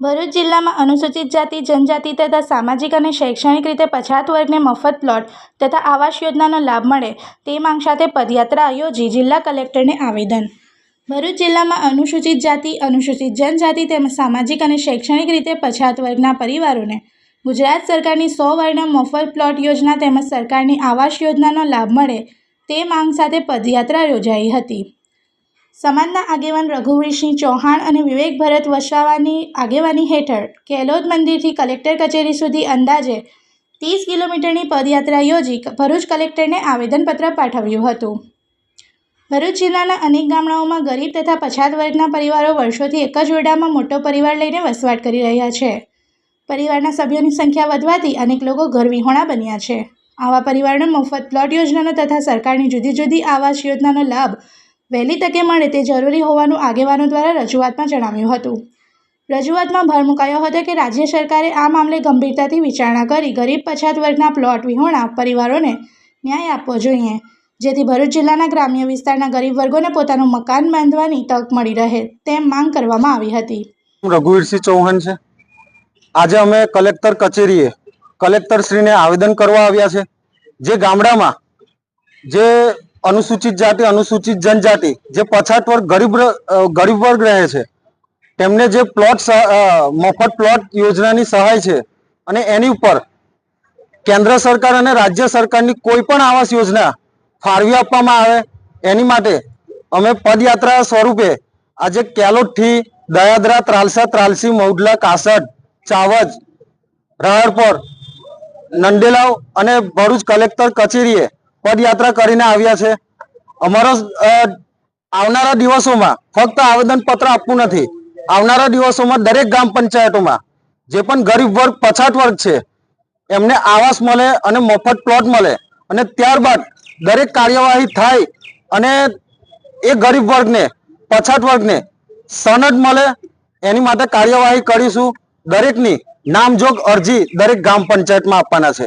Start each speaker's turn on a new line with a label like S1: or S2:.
S1: ભરૂચ જિલ્લામાં અનુસૂચિત જાતિ, જનજાતિ તથા સામાજિક અને શૈક્ષણિક રીતે પછાત વર્ગને મફત પ્લોટ તથા આવાસ યોજનાનો લાભ મળે તે માંગ સાથે પદયાત્રા યોજી જિલ્લા કલેક્ટરને આવેદન. ભરૂચ જિલ્લામાં અનુસૂચિત જાતિ, અનુસૂચિત જનજાતિ તેમજ સામાજિક અને શૈક્ષણિક રીતે પછાત વર્ગના પરિવારોને ગુજરાત સરકારની સો વર્ણ મફત પ્લોટ યોજના તેમજ સરકારની આવાસ યોજનાનો લાભ મળે તે માંગ સાથે પદયાત્રા યોજાઈ હતી. સમાજના આગેવાન રઘુવીરસિંહ ચૌહાણ અને વિવેક ભરત વસાવાની આગેવાની હેઠળ કેલોદ મંદિરથી કલેક્ટર કચેરી સુધી અંદાજે ત્રીસ કિલોમીટરની પદયાત્રા યોજી ભરૂચ કલેક્ટરને આવેદનપત્ર પાઠવ્યું હતું. ભરૂચ જિલ્લાના અનેક ગામડાઓમાં ગરીબ તથા પછાત વર્ગના પરિવારો વર્ષોથી એક જ ઓરડામાં મોટો પરિવાર લઈને વસવાટ કરી રહ્યા છે. પરિવારના સભ્યોની સંખ્યા વધવાથી અનેક લોકો ઘરવિહોણા બન્યા છે. આવા પરિવારને મફત પ્લોટ યોજનાનો તથા સરકારની જુદી જુદી આવાસ યોજનાનો લાભ વહેલી તકે મળે તે જરૂરી હોવાનું આગેવાનો દ્વારા રજૂઆતમાં જણાવ્યું હતું. રજૂઆતમાં ભાર મુકાયો હતો કે રાજ્ય સરકારે આ મામલે ગંભીરતાથી વિચારણા કરી ગરીબ પછાત વર્ગના પ્લોટ વિહોણા પરિવારોને ન્યાય આપવો જોઈએ, જેથી ભરૂચ જિલ્લાના ગ્રામ્ય વિસ્તારના ગરીબ વર્ગોને પોતાનું મકાન બાંધવાની તક મળી રહે તેમ માંગ કરવામાં આવી હતી.
S2: રઘુવીરસિંહ ચૌહાણ છે. આજે અમે કલેક્ટર કચેરીએ કલેક્ટરશ્રીને આવેદન કરવા આવ્યા છે. જે ગામડામાં જે અનુસૂચિત જાતિ, અનુસૂચિત જનજાતિ, જે પછાત વર્ગ ગરીબ ગરીબ વર્ગ રહે છે. તેમને જે પ્લોટ મફત પ્લોટ યોજનાની સહાય છે અને એની ઉપર કેન્દ્ર સરકાર અને રાજ્ય સરકારની કોઈ પણ આવાસ યોજના ફાળવી આપવામાં આવે, એની માટે અમે પદયાત્રા સ્વરૂપે આજે કેલોટથી દયાદરા, ત્રાલસા, ત્રાલસી, મૌડલા, કાસડ, ચાવજ, રાહરપોર નંદેલાવ અને ભરૂચ કલેક્ટર કચેરીએ પદયાત્રા કરીને આવ્યા છે. અમારો આવનારા દિવસોમાં ફક્ત આવેદન પત્ર આપવું નથી. આવનારા દિવસોમાં દરેક ગ્રામ પંચાયતોમાં જે પણ ગરીબ વર્ગ, પછાત વર્ગ છે, એમને આવાસ મળે અને મફત પ્લોટ મળે અને ત્યારબાદ દરેક કાર્યવાહી થાય અને એ ગરીબ વર્ગને, પછાત વર્ગને સનદ મળે. એની માટે કાર્યવાહી કરીશું. દરેકની નામજોગ અરજી દરેક ગ્રામ પંચાયતમાં આપવાના છે.